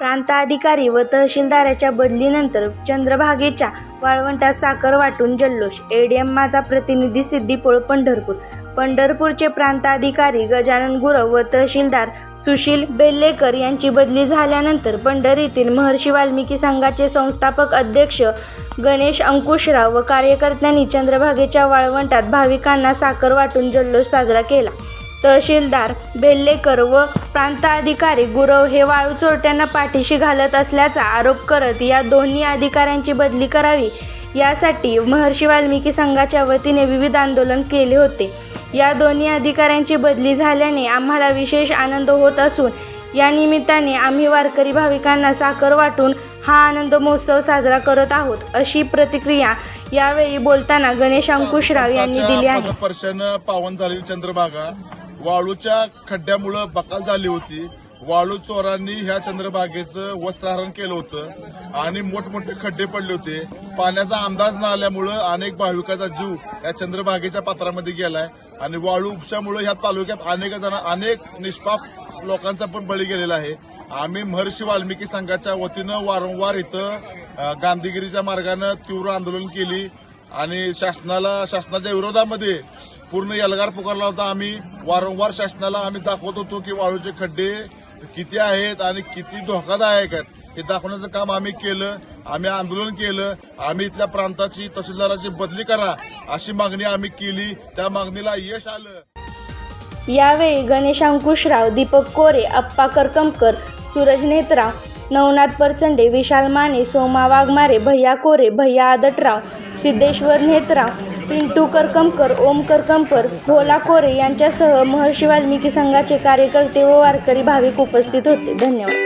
प्रांताधिकारी व तहसीलदाराच्या बदलीनंतर चंद्रभागेच्या वाळवंटात साखर वाटून जल्लोष. एडीएम माझा प्रतिनिधी सिद्दीपोळ पंढरपूर. पंढरपूरचे प्रांताधिकारी गजानन गुरव व तहसीलदार सुशील बेल्लेकर यांची बदली झाल्यानंतर पंढरीतील महर्षी वाल्मिकी संघाचे संस्थापक अध्यक्ष गणेश अंकुशराव व कार्यकर्त्यांनी चंद्रभागेच्या वाळवंटात भाविकांना साखर वाटून जल्लोष साजरा केला. तहसीलदार बेल्लेकर व प्रांताधिकारी गुरव हे वाळू चोरट्यांना पाठीशी घालत असल्याचा आरोप करत या दोन्ही अधिकाऱ्यांची बदली करावी यासाठी महर्षी वाल्मिकी संघाच्या वतीने विविध आंदोलन केले होते. या दोन्ही अधिकाऱ्यांची बदली झाल्याने आम्हाला विशेष आनंद होत असून या निमित्ताने आम्ही वारकरी भाविकांना साखर वाटून हा आनंद महोत्सव साजरा करत आहोत अशी प्रतिक्रिया यावेळी बोलताना गणेश अंकुशराव यांनी दिली आहे. स्पर्शानं पावन झालेली चंद्रभागा वाळूच्या खड्ड्यामुळं बकाल झाली होती. वाळू चोरांनी ह्या चंद्रभागेचं वस्त्रहरण केलं होतं आणि मोठमोठे खड्डे पडले होते. पाण्याचा अंदाज न आल्यामुळं अनेक भाविकाचा जीव या चंद्रभागेच्या पात्रामध्ये गेलाय आणि वाळू उपशामुळे ह्या तालुक्यात अनेक जण अनेक निष्पाप लोकांचा पण बळी गेलेला आहे. आम्ही महर्षी वाल्मिकी संघाच्या वतीनं वारंवार इथं गांधीगिरीच्या मार्गानं तीव्र आंदोलन केली आणि शासनाला शासनाच्या विरोधामध्ये पूर्ण एल्गार पुकारला होता. आम्ही वारंवार शासनाला आम्ही दाखवत होतो की वाळूचे खड्डे किती आहेत आणि किती धोकादायक आहेत. हे दाखवण्याचं काम आम्ही केलं आम्ही आंदोलन केलं. आम्ही इथल्या प्रांताची तहसीलदाराची बदली करा अशी मागणी आम्ही केली. त्या मागणीला यश आलं. यावेळी गणेश अंकुशराव दीपक कोरे अप्पा करकमकर सूरज नेत्रा नवनाथ परचंडे विशाल माने सोमा वाघमारे भैया कोरे भैया आदटराव सिद्धेश्वर नेत्राव पिंटू करकमकर ओम करकमकर भोला कोरे यांच्यासह महर्षी वाल्मिकी संघाचे कार्यकर्ते व वारकरी भाविक उपस्थित होते. धन्यवाद.